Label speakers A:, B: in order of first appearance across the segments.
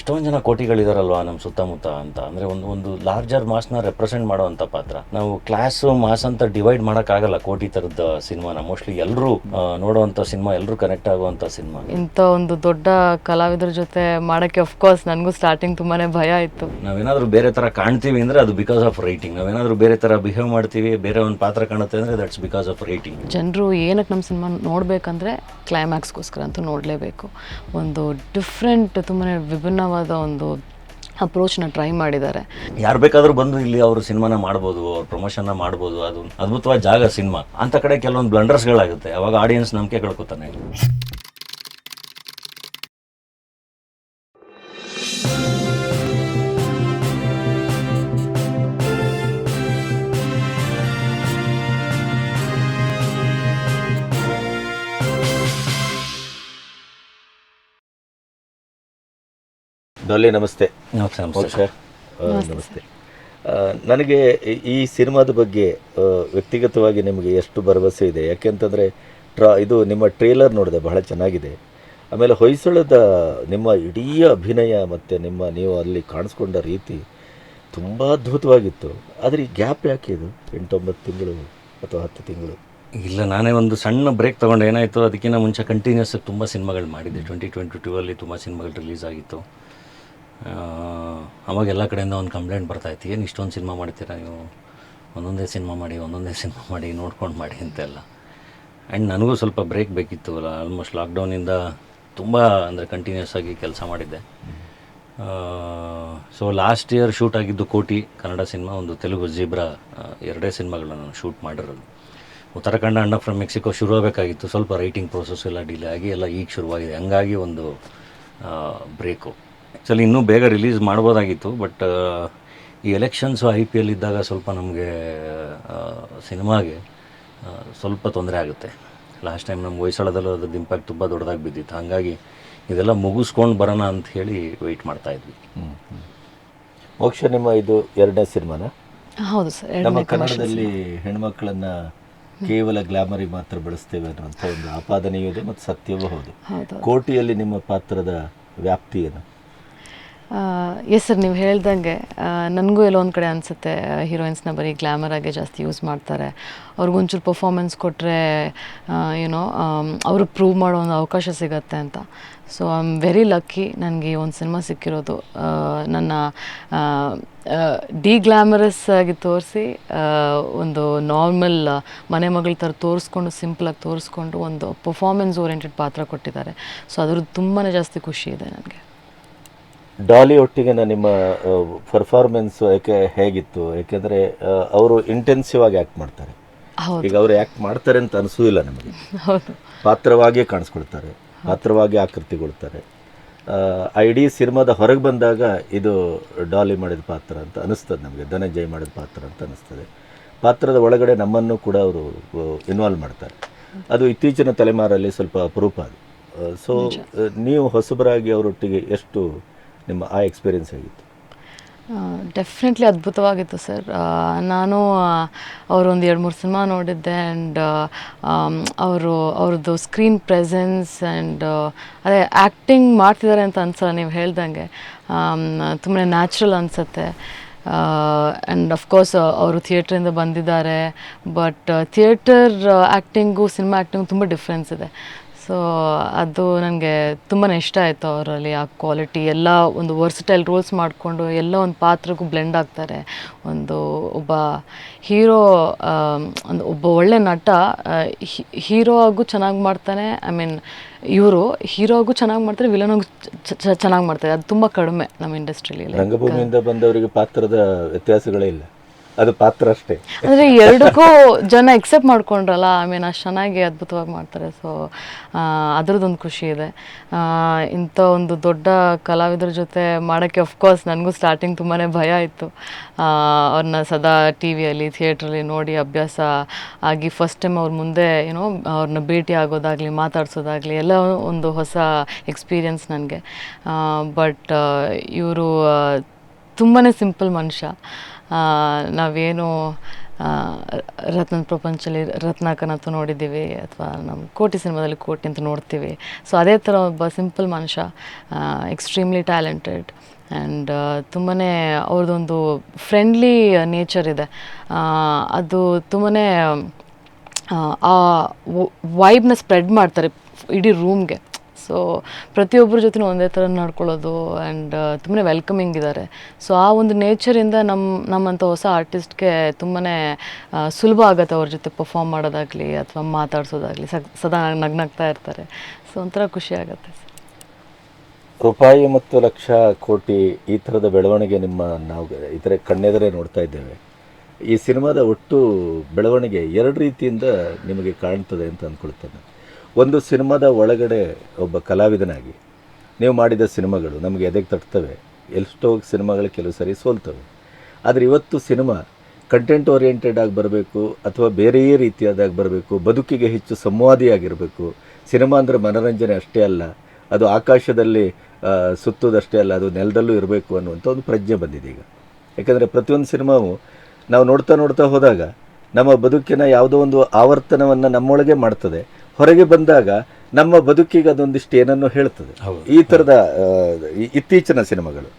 A: ಎಷ್ಟೊಂದು ಜನ ಕೋಟಿಗಳಿದಾರಲ್ವಾ ನಮ್ಮ ಸುತ್ತಮುತ್ತ ಅಂತ. ಅಂದರೆ ಒಂದು ಒಂದು ಲಾರ್ಜರ್ ಮಾಸ್ನ ರೆಪ್ರೆಸೆಂಟ್ ಮಾಡುವಂಥ ಪಾತ್ರ. ನಾವು ಕ್ಲಾಸ್ ಮಾಸ್ ಅಂತ ಡಿವೈಡ್ ಮಾಡೋಕ್ಕಾಗಲ್ಲ ಕೋಟಿ ಥರದ ಸಿನಿಮಾನ. ಮೋಸ್ಟ್ಲಿ ಎಲ್ಲರೂ ನೋಡುವಂಥ ಸಿನಿಮಾ ಎಲ್ಲರೂ ಕನೆಕ್ಟ್ ಆಗುವಂಥ ಸಿನಿಮಾ.
B: ಇಂಥ ಒಂದು ದೊಡ್ಡ ಕಲಾವಿದರ ಜೊತೆ ಮಾಡೋಕ್ಕೆ ಅಫ್ಕೋರ್ಸ್ ನನಗೂ ಸ್ಟಾರ್ಟಿಂಗ್ ತುಂಬಾ ಭಯ ಇತ್ತು
A: ನಾವೇನಾದರೂ ಬೇರೆ ಥರ ಕಾಣ್ತೀವಿ ಅಂದರೆ ಅದು ಬಿಕಾಸ್ ಆಫ್ ರೈಟಿಂಗ್ ನಾವೇನಾದರೂ ಬೇರೆ ಥರ ಬಿಹೇವ್ ಮಾಡ್ತೀವಿ ಬೇರೆ ಒಂದು ಪಾತ್ರ ಕಾಣುತ್ತೆ ಅಂದರೆ ದಟ್ಸ್ ಬಿಕಾಸ್ ಆಫ್ ರೈಟಿಂಗ್
B: ಜನರು ಏನಕ್ಕೆ ನಮ್ಮ ಸಿನಿಮಾ ನೋಡಬೇಕಂದ್ರೆ ಕ್ಲೈಮ್ಯಾಕ್ಸ್ಗೋಸ್ಕರ ಅಂತೂ ನೋಡಲೇಬೇಕು. ಒಂದು ಡಿಫ್ರೆಂಟ್ ತುಂಬಾ ವಿಭಿನ್ನವಾದ ಒಂದು ಅಪ್ರೋಚ್ನ ಟ್ರೈ ಮಾಡಿದ್ದಾರೆ.
A: ಯಾರು ಬೇಕಾದ್ರೂ ಬಂದು ಇಲ್ಲಿ ಅವರು ಸಿನಿಮಾನ ಮಾಡ್ಬೋದು, ಅವ್ರ ಪ್ರಮೋಷನ್ನ ಮಾಡ್ಬೋದು, ಅದು ಅದ್ಭುತವಾದ ಜಾಗ ಸಿನಿಮಾ. ಅಂತ ಕಡೆ ಕೆಲವೊಂದು ಬ್ಲಂಡರ್ಸ್ಗಳಾಗುತ್ತೆ ಅವಾಗ ಆಡಿಯನ್ಸ್ ನಂಬಿಕೆ ಕಳ್ಕೊತಾನೆ.
C: ಡಾಲಿ ನಮಸ್ತೆ.
A: ನಮಸ್ತೆ ನಮಸ್ತೆ
C: ಸರ್. ನಮಸ್ತೆ. ನನಗೆ ಈ- ಸಿನಿಮಾದ ಬಗ್ಗೆ ವ್ಯಕ್ತಿಗತವಾಗಿ ನಿಮಗೆ ಎಷ್ಟು ಭರವಸೆ ಇದೆ? ಯಾಕೆಂತಂದರೆ ಟ್ರಾ ಇದು ನಿಮ್ಮ ಟ್ರೇಲರ್ ನೋಡಿದೆ ಬಹಳ ಚೆನ್ನಾಗಿದೆ. ಆಮೇಲೆ ಹೊಯ್ಸಳದ ನಿಮ್ಮ ಇಡೀ ಅಭಿನಯ ಮತ್ತು ನಿಮ್ಮ ನೀವು ಅಲ್ಲಿ ಕಾಣಿಸ್ಕೊಂಡ ರೀತಿ ತುಂಬ ಅದ್ಭುತವಾಗಿತ್ತು. ಆದರೆ ಈ ಗ್ಯಾಪ್ ಯಾಕೆ ಇದು? ಎಂಟೊಂಬತ್ತು ತಿಂಗಳು ಅಥವಾ ಹತ್ತು ತಿಂಗಳು?
A: ಇಲ್ಲ ನಾನೇ ಒಂದು ಸಣ್ಣ ಬ್ರೇಕ್ ತೊಗೊಂಡು ಏನಾಯಿತು ಅದಕ್ಕಿಂತ ಮುಂಚೆ ಕಂಟಿನ್ಯೂಸ್ ತುಂಬ ಸಿನಿಮಾಗಳು ಮಾಡಿದ್ದೆ. ಟ್ವೆಂಟಿ ಟ್ವೆಂಟಿ ಟೂ ಅಲ್ಲಿ ತುಂಬ ಸಿನಿಮಾಗಳು ರಿಲೀಸ್ ಆಗಿತ್ತು. ಅವಾಗ ಎಲ್ಲ ಕಡೆಯಿಂದ ಒಂದು ಕಂಪ್ಲೇಂಟ್ ಬರ್ತಾಯಿತ್ತು ಏನು ಇಷ್ಟೊಂದು ಸಿನಿಮಾ ಮಾಡ್ತೀರಾ ನೀವು? ಒಂದೊಂದೇ ಸಿನಿಮಾ ಮಾಡಿ, ಒಂದೊಂದೇ ಸಿನಿಮಾ ಮಾಡಿ, ನೋಡ್ಕೊಂಡು ಮಾಡಿ, ಅಂತೆಲ್ಲ. ಆ್ಯಂಡ್ ನನಗೂ ಸ್ವಲ್ಪ ಬ್ರೇಕ್ ಬೇಕಿತ್ತು ಆಲ್ಮೋಸ್ಟ್ ಲಾಕ್ಡೌನಿಂದ ತುಂಬ ಅಂದರೆ ಕಂಟಿನ್ಯೂಸ್ ಆಗಿ ಕೆಲಸ ಮಾಡಿದ್ದೆ. ಸೊ ಲಾಸ್ಟ್ ಇಯರ್ ಶೂಟ್ ಆಗಿದ್ದು ಕೋಟಿ, ಕನ್ನಡ ಸಿನಿಮಾ, ಒಂದು ತೆಲುಗು ಜೀಬ್ರಾ ಎರಡೇ ಸಿನಿಮಾಗಳನ್ನ ನಾನು ಶೂಟ್ ಮಾಡಿರೋದು. ಉತ್ತರಾಖಂಡ ಅಣ್ಣ ಫ್ರಮ್ ಮೆಕ್ಸಿಕೋ ಶುರು ಆಗಬೇಕಾಗಿತ್ತು. ಸ್ವಲ್ಪ ರೈಟಿಂಗ್ ಪ್ರೋಸೆಸ್ ಎಲ್ಲ ಡಿಲೇ ಆಗಿ ಎಲ್ಲ ಈಗ ಶುರುವಾಗಿದೆ. ಹಂಗಾಗಿ ಒಂದು ಬ್ರೇಕು ಆ್ಯಕ್ಚುಲಿ ಇನ್ನೂ ಬೇಗ ರಿಲೀಸ್ ಮಾಡ್ಬೋದಾಗಿತ್ತು ಬಟ್ ಈ ಎಲೆಕ್ಷನ್ಸು ಐ ಪಿ ಎಲ್ ಇದ್ದಾಗ ಸ್ವಲ್ಪ ನಮಗೆ ಸಿನಿಮಾಗೆ ಸ್ವಲ್ಪ ತೊಂದರೆ ಆಗುತ್ತೆ. ಲಾಸ್ಟ್ ಟೈಮ್ ನಮ್ಮ ಹೊಯ್ಸಳದಲ್ಲೂ ಅದ್ರದ್ದು ಇಂಪ್ಯಾಕ್ಟ್ ತುಂಬ ದೊಡ್ಡದಾಗಿ ಬಿದ್ದಿತ್ತು. ಹಾಗಾಗಿ ಇದೆಲ್ಲ ಮುಗಿಸ್ಕೊಂಡು ಬರೋಣ ಅಂತ ಹೇಳಿ ವೆಯ್ಟ್ ಮಾಡ್ತಾ ಇದ್ವಿ.
C: ಮೋಕ್ಷ ನಿಮ್ಮ ಇದು ಎರಡನೇ ಸಿನಿಮಾನ?
B: ಹೌದು ಸರ್
C: ನಮ್ಮ ಕನ್ನಡದಲ್ಲಿ ಹೆಣ್ಮಕ್ಳನ್ನ ಕೇವಲ ಗ್ಲಾಮರಿ ಮಾತ್ರ ಬಳಸ್ತೇವೆ ಅನ್ನುವಂಥ ಒಂದು ಆಪಾದನೆಯೂ ಇದೆ ಮತ್ತು ಸತ್ಯವೂ ಹೌದು.
B: ಹೌದು.
C: ಕೋಟಿಯಲ್ಲಿ ನಿಮ್ಮ ಪಾತ್ರದ ವ್ಯಾಪ್ತಿ ಏನು?
B: ಎಸ್ ಸರ್ ನೀವು ಹೇಳ್ದಂಗೆ ನನಗೂ ಎಲ್ಲೋ ಒಂದು ಕಡೆ ಅನಿಸುತ್ತೆ ಹೀರೋಯಿನ್ಸ್ನ ಬರೀ ಗ್ಲಾಮರ್ ಆಗಿ ಜಾಸ್ತಿ ಯೂಸ್ ಮಾಡ್ತಾರೆ. ಅವ್ರಿಗೊಂಚೂರು ಪರ್ಫಾರ್ಮೆನ್ಸ್ ಕೊಟ್ಟರೆ ಏನೋ ಅವರು ಪ್ರೂವ್ ಮಾಡೋ ಒಂದು ಅವಕಾಶ ಸಿಗತ್ತೆ ಅಂತ. So I am very lucky ನನಗೆ ಈ ಒಂದು ಸಿನಿಮಾ ಸಿಕ್ಕಿರೋದು. ನನ್ನ ಡಿ ಗ್ಲಾಮರಸ್ ಆಗಿ ತೋರಿಸಿ ಒಂದು ನಾರ್ಮಲ್ ಮನೆ ಮಗಳ ಥರ ತೋರಿಸ್ಕೊಂಡು ಸಿಂಪಲಾಗಿ ತೋರಿಸ್ಕೊಂಡು ಒಂದು ಪರ್ಫಾರ್ಮೆನ್ಸ್ ಓರಿಯೆಂಟೆಡ್ ಪಾತ್ರ ಕೊಟ್ಟಿದ್ದಾರೆ. ಸೊ ಅದ್ರದ್ದು ತುಂಬಾ ಜಾಸ್ತಿ ಖುಷಿ ಇದೆ ನನಗೆ.
C: ಡಾಲಿ ಒಟ್ಟಿಗಿನ ನಿಮ್ಮ ಪರ್ಫಾರ್ಮೆನ್ಸ್ ಯಾಕೆ ಹೇಗಿತ್ತು? ಯಾಕೆಂದ್ರೆ ಅವರು ಇಂಟೆನ್ಸಿವ್ ಆಗಿ ಆಕ್ಟ್ ಮಾಡ್ತಾರೆ. ಈಗ ಅವರು ಆಕ್ಟ್ ಮಾಡ್ತಾರೆ ಅಂತ ಅನಿಸೋದಿಲ್ಲ ನಮಗೆ. ಪಾತ್ರವಾಗಿಯೇ ಕಾಣಿಸ್ಕೊಳ್ತಾರೆ ಪಾತ್ರವಾಗಿ ಆಕೃತಿಗೊಳ್ತಾರೆ. ಇಡೀ ಸಿನಿಮಾದ ಹೊರಗೆ ಬಂದಾಗ ಇದು ಡಾಲಿ ಮಾಡಿದ ಪಾತ್ರ ಅಂತ ಅನಿಸ್ತದೆ ನಮಗೆ ಧನಂಜಯ ಮಾಡಿದ ಪಾತ್ರ ಅಂತ ಅನಿಸ್ತದೆ. ಪಾತ್ರದ ಒಳಗಡೆ ನಮ್ಮನ್ನು ಕೂಡ ಅವರು ಇನ್ವಾಲ್ವ್ ಮಾಡ್ತಾರೆ. ಅದು ಇತ್ತೀಚಿನ ತಲೆಮಾರಲ್ಲಿ ಸ್ವಲ್ಪ ಅಪರೂಪ ಅದು. ಸೊ ನೀವು ಹೊಸಬರಾಗಿ ಅವರೊಟ್ಟಿಗೆ ಎಷ್ಟು ನಿಮ್ಮ ಆ ಎಕ್ಸ್ಪೀರಿಯನ್ಸ್ ಆಗಿತ್ತು
B: ಡೆಫಿನೆಟ್ಲಿ ಅದ್ಭುತವಾಗಿತ್ತು ಸರ್. ನಾನು ಅವರೊಂದು ಎರಡು ಮೂರು ಸಿನಿಮಾ ನೋಡಿದ್ದೆ ಆ್ಯಂಡ್ ಅವರು, ಅವ್ರದ್ದು ಸ್ಕ್ರೀನ್ ಪ್ರೆಸೆನ್ಸ್ ಆ್ಯಂಡ್ ಅದೇ ಆ್ಯಕ್ಟಿಂಗ್ ಮಾಡ್ತಿದ್ದಾರೆ ಅಂತ ಅನ್ಸಲ್ಲ ನೀವು ಹೇಳ್ದಂಗೆ. ತುಂಬಾ ನ್ಯಾಚುರಲ್ ಅನಿಸುತ್ತೆ. ಆ್ಯಂಡ್ ಅಫ್ಕೋರ್ಸ್ ಅವರು ಥಿಯೇಟ್ರಿಂದ ಬಂದಿದ್ದಾರೆ but theatre acting cinema acting ತುಂಬ ಡಿಫ್ರೆನ್ಸ್ ಇದೆ. ಸೊ ಅದು ನನಗೆ ತುಂಬಾ ಇಷ್ಟ ಆಯಿತು ಅವರಲ್ಲಿ ಆ ಕ್ವಾಲಿಟಿ ಎಲ್ಲ ಒಂದು ವರ್ಸಟೈಲ್ ರೋಲ್ಸ್ ಮಾಡಿಕೊಂಡು ಎಲ್ಲ ಒಂದು ಪಾತ್ರಕ್ಕೂ ಬ್ಲೆಂಡ್ ಆಗ್ತಾರೆ. ಒಂದು ಒಬ್ಬ ಹೀರೋ ಒಂದು ಒಬ್ಬ ಒಳ್ಳೆ ನಟ ಹೀರೋ ಆಗು ಚೆನ್ನಾಗಿ ಮಾಡ್ತಾನೆ. ಐ ಮೀನ್ ಇವರು ಹೀರೋ ಆಗು ಚೆನ್ನಾಗಿ ಮಾಡ್ತಾರೆ ವಿಲನ್ ಆಗು ಚೆನ್ನಾಗಿ ಮಾಡ್ತಾರೆ. ಅದು ತುಂಬ ಕಡಿಮೆ ನಮ್ಮ ಇಂಡಸ್ಟ್ರಿಯಲ್ಲಿ
C: ರಂಗಭೂಮಿಯಿಂದ ಬಂದವರಿಗೆ ಪಾತ್ರದ ವ್ಯತ್ಯಾಸಗಳೇ ಇಲ್ಲ. ಅದು ಪಾತ್ರ ಅಷ್ಟೇ.
B: ಅಂದರೆ ಎರಡಕ್ಕೂ ಜನ ಎಕ್ಸೆಪ್ಟ್ ಮಾಡ್ಕೊಂಡ್ರಲ್ಲ ಐ ಮೀನ್ ಅಷ್ಟು ಚೆನ್ನಾಗಿ ಅದ್ಭುತವಾಗಿ ಮಾಡ್ತಾರೆ. ಸೊ ಅದರದ್ದೊಂದು ಖುಷಿ ಇದೆ. ಇಂಥ ಒಂದು ದೊಡ್ಡ ಕಲಾವಿದರ ಜೊತೆ ಮಾಡೋಕ್ಕೆ ಅಫ್ಕೋರ್ಸ್ ನನಗೂ ಸ್ಟಾರ್ಟಿಂಗ್ ತುಂಬಾ ಭಯ ಇತ್ತು ಅವ್ರನ್ನ ಸದಾ ಟಿ ವಿಯಲ್ಲಿ ಥಿಯೇಟ್ರಲ್ಲಿ ನೋಡಿ ಅಭ್ಯಾಸ ಆಗಿ ಫಸ್ಟ್ ಟೈಮ್ ಅವ್ರ ಮುಂದೆ ಏನೋ ಅವ್ರನ್ನ ಭೇಟಿ ಆಗೋದಾಗಲಿ, ಮಾತಾಡ್ಸೋದಾಗಲಿ, ಎಲ್ಲ ಒಂದು ಹೊಸ ಎಕ್ಸ್ಪೀರಿಯನ್ಸ್ ನನಗೆ. ಬಟ್ ಇವರು ತುಂಬಾ ಸಿಂಪಲ್ ಮನುಷ್ಯ. ನಾವೇನು ರತ್ನ ಪ್ರಪಂಚದಲ್ಲಿ ರತ್ನಾಕನಂತೂ ನೋಡಿದ್ದೀವಿ ಅಥವಾ ನಮ್ಮ ಕೋಟಿ ಸಿನಿಮಾದಲ್ಲಿ ಕೋಟಿ ಅಂತ ನೋಡ್ತೀವಿ. ಸೊ ಅದೇ ಥರ ಒಬ್ಬ ಸಿಂಪಲ್ ಮನುಷ್ಯ ಎಕ್ಸ್ಟ್ರೀಮ್ಲಿ ಟ್ಯಾಲೆಂಟೆಡ್ ಆ್ಯಂಡ್ ತುಂಬಾ ಅವ್ರದ್ದೊಂದು ಫ್ರೆಂಡ್ಲಿ ನೇಚರ್ ಇದೆ. ಅದು ತುಂಬಾ ಆ ವೈಬ್ನ ಸ್ಪ್ರೆಡ್ ಮಾಡ್ತಾರೆ ಇಡೀ ರೂಮ್ಗೆ ಸೊ ಪ್ರತಿಯೊಬ್ಬರ ಜೊತೆ ಒಂದೇ ಥರ ನಡ್ಕೊಳ್ಳೋದು ಆ್ಯಂಡ್ ತುಂಬಾ ವೆಲ್ಕಮಿಂಗ್ ಇದ್ದಾರೆ ಸೊ ಆ ಒಂದು ನೇಚರಿಂದ ನಮ್ಮ ನಮ್ಮಂಥ ಹೊಸ ಆರ್ಟಿಸ್ಟ್ಗೆ ತುಂಬಾ ಸುಲಭ ಆಗುತ್ತೆ ಅವ್ರ ಜೊತೆ ಪರ್ಫಾರ್ಮ್ ಮಾಡೋದಾಗಲಿ ಅಥವಾ ಮಾತಾಡ್ಸೋದಾಗಲಿ. ಸದಾ ನಗ್ನಗ್ತಾ ಇರ್ತಾರೆ. ಸೊ ಒಂಥರ ಖುಷಿ ಆಗುತ್ತೆ
C: ರೂಪಾಯಿ ಮತ್ತು ಲಕ್ಷ ಕೋಟಿ ಈ ಥರದ ಬೆಳವಣಿಗೆ ನಿಮ್ಮ ನಾವು ಇತರೆ ಕಣ್ಣೆದುರೇ ನೋಡ್ತಾ ಇದ್ದೇವೆ. ಈ ಸಿನಿಮಾದ ಒಟ್ಟು ಬೆಳವಣಿಗೆ ಎರಡು ರೀತಿಯಿಂದ ನಿಮಗೆ ಕಾಣ್ತದೆ ಅಂತ ಅಂದ್ಕೊಳ್ತೇನೆ. ಒಂದು ಸಿನಿಮಾದ ಒಳಗಡೆ ಒಬ್ಬ ಕಲಾವಿದನಾಗಿ ನೀವು ಮಾಡಿದ ಸಿನಿಮಾಗಳು ನಮಗೆ ಎದೆಗೆ ತಟ್ತವೆ, ಎಷ್ಟೋ ಸಿನಿಮಾಗಳು ಕೆಲವು ಸರಿ ಸೋಲ್ತವೆ. ಆದರೆ ಇವತ್ತು ಸಿನಿಮಾ ಕಂಟೆಂಟ್ ಓರಿಯೆಂಟೆಡ್ ಆಗಿ ಬರಬೇಕು ಅಥವಾ ಬೇರೆಯೇ ರೀತಿಯಾದಾಗಿ ಬರಬೇಕು, ಬದುಕಿಗೆ ಹೆಚ್ಚು ಸಂವಾದಿಯಾಗಿರಬೇಕು. ಸಿನಿಮಾ ಅಂದರೆ ಮನೋರಂಜನೆ ಅಷ್ಟೇ ಅಲ್ಲ, ಅದು ಆಕಾಶದಲ್ಲಿ ಸುತ್ತೋದಷ್ಟೇ ಅಲ್ಲ, ಅದು ನೆಲದಲ್ಲೂ ಇರಬೇಕು ಅನ್ನುವಂಥ ಒಂದು ಪ್ರಜ್ಞೆ ಬಂದಿದೆ ಈಗ. ಯಾಕಂದರೆ ಪ್ರತಿಯೊಂದು ಸಿನಿಮಾವು ನಾವು ನೋಡ್ತಾ ನೋಡ್ತಾ ಹೋದಾಗ ನಮ್ಮ ಬದುಕಿನ ಯಾವುದೋ ಒಂದು ಆವರ್ತನವನ್ನು ನಮ್ಮೊಳಗೆ ಮಾಡ್ತದೆ. ಹೊರಗೆ ಬಂದಾಗ ನಮ್ಮ ಬದುಕಿಗೆ ಅದೊಂದಿಷ್ಟು ಏನನ್ನು ಹೇಳ್ತದೆ ಈ ಥರದ ಇತ್ತೀಚಿನ ಸಿನಿಮಾಗಳು.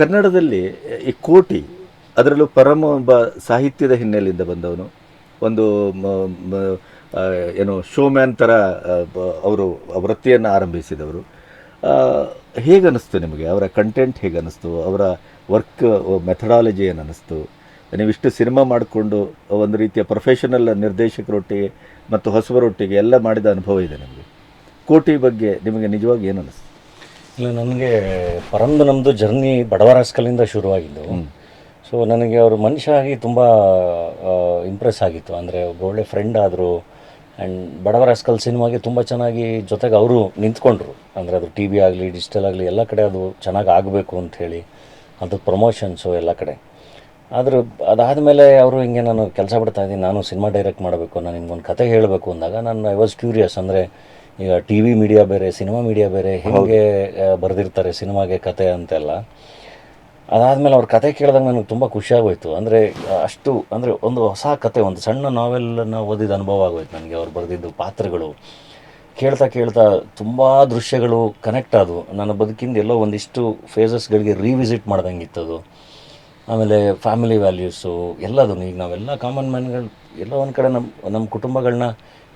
C: ಕನ್ನಡದಲ್ಲಿ ಈ ಕೋಟಿ ಅದರಲ್ಲೂ ಪರಮ ಒಬ್ಬ ಸಾಹಿತ್ಯದ ಹಿನ್ನೆಲೆಯಿಂದ ಬಂದವನು ಒಂದು ಏನು ಶೋಮ್ಯಾನ್ ಥರ ಅವರು ವೃತ್ತಿಯನ್ನು ಆರಂಭಿಸಿದವರು. ಹೇಗನ್ನಿಸ್ತು ನಿಮಗೆ? ಅವರ ಕಂಟೆಂಟ್ ಹೇಗನ್ನಿಸ್ತು? ಅವರ ವರ್ಕ್ ಮೆಥಡಾಲಜಿ ಏನು ಅನ್ನಿಸ್ತು ನೀವಿಷ್ಟು ಸಿನಿಮಾ ಮಾಡಿಕೊಂಡು ಒಂದು ರೀತಿಯ ಪ್ರೊಫೆಷನಲ್ ನಿರ್ದೇಶಕರೊಟ್ಟಿಗೆ ಮತ್ತು ಹೊಸಬರೊಟ್ಟಿಗೆ ಎಲ್ಲ ಮಾಡಿದ ಅನುಭವ ಇದೆ ನಿಮಗೆ. ಕೋಟಿ ಬಗ್ಗೆ ನಿಮಗೆ ನಿಜವಾಗಿ ಏನು ಅನಿಸ್ತು?
A: ಇಲ್ಲ ನನಗೆ ಪರಂದು ನಮ್ಮದು ಜರ್ನಿ ಬಡವರಾಸ್ಕಲಿಂದ ಶುರುವಾಗಿದ್ದು. ಸೊ ನನಗೆ ಅವರು ಮನುಷ್ಯ ಆಗಿ ತುಂಬ ಇಂಪ್ರೆಸ್ ಆಗಿತ್ತು. ಅಂದರೆ ಒಬ್ಬ ಒಳ್ಳೆ ಫ್ರೆಂಡ್ ಆದರು. ಆ್ಯಂಡ್ ಬಡವರಾಸ್ಕಲ್ ಸಿನಿಮಾಗೆ ತುಂಬ ಚೆನ್ನಾಗಿ ಜೊತೆಗೆ ಅವರು ನಿಂತ್ಕೊಂಡ್ರು. ಅಂದರೆ ಅದು ಟಿ ವಿ ಆಗಲಿ ಡಿಜಿಟಲ್ ಆಗಲಿ ಎಲ್ಲ ಕಡೆ ಅದು ಚೆನ್ನಾಗಿ ಆಗಬೇಕು ಅಂತ ಹೇಳಿ ಅದು ಪ್ರಮೋಷನ್ಸು ಎಲ್ಲ ಕಡೆ. ಆದ್ರೆ ಅದಾದಮೇಲೆ ಅವರು ಹಿಂಗೆ ನಾನು ಕೆಲಸ ಬಿಡ್ತಾ ಇದ್ದೀನಿ, ನಾನು ಸಿನಿಮಾ ಡೈರೆಕ್ಟ್ ಮಾಡಬೇಕು, ನಾನು ನಿಮ್ಗೊಂದು ಕತೆ ಹೇಳಬೇಕು ಅಂದಾಗ ನಾನು ಐ ವಾಸ್ ಕ್ಯೂರಿಯಸ್ ಅಂದರೆ ಈಗ ಟಿ ವಿ ಮೀಡಿಯಾ ಬೇರೆ ಸಿನಿಮಾ ಮೀಡಿಯಾ ಬೇರೆ ಹೇಗೆ ಬರೆದಿರ್ತಾರೆ ಸಿನಿಮಾಗೆ ಕತೆ ಅಂತೆಲ್ಲ. ಅದಾದಮೇಲೆ ಅವ್ರ ಕತೆ ಕೇಳಿದಾಗ ನನಗೆ ತುಂಬ ಖುಷಿಯಾಗೋಯ್ತು ಅಂದರೆ, ಅಷ್ಟು, ಅಂದರೆ ಒಂದು ಹೊಸ ಕತೆ, ಒಂದು ಸಣ್ಣ ನಾವೆಲ್ಲನ್ನು ಓದಿದ ಅನುಭವ ಆಗೋಯ್ತು ನನಗೆ ಅವ್ರು ಬರೆದಿದ್ದು ಪಾತ್ರಗಳು. ಕೇಳ್ತಾ ಕೇಳ್ತಾ ತುಂಬ ದೃಶ್ಯಗಳು ಕನೆಕ್ಟ್ ಆದವು. ನನ್ನ ಬದುಕಿಂದ ಎಲ್ಲೋ ಒಂದಿಷ್ಟು ಫೇಸಸ್ಗಳಿಗೆ ರೀವಿಸಿಟ್ ಮಾಡ್ದಂಗಿತ್ತದು ಆಮೇಲೆ ಫ್ಯಾಮಿಲಿ ವ್ಯಾಲ್ಯೂಸು ಎಲ್ಲದನ್ನು. ಈಗ ನಾವೆಲ್ಲ ಕಾಮನ್ ಮ್ಯಾನ್ಗಳು ಎಲ್ಲ ಒಂದು ಕಡೆ ನಮ್ಮ ನಮ್ಮ ಕುಟುಂಬಗಳನ್ನ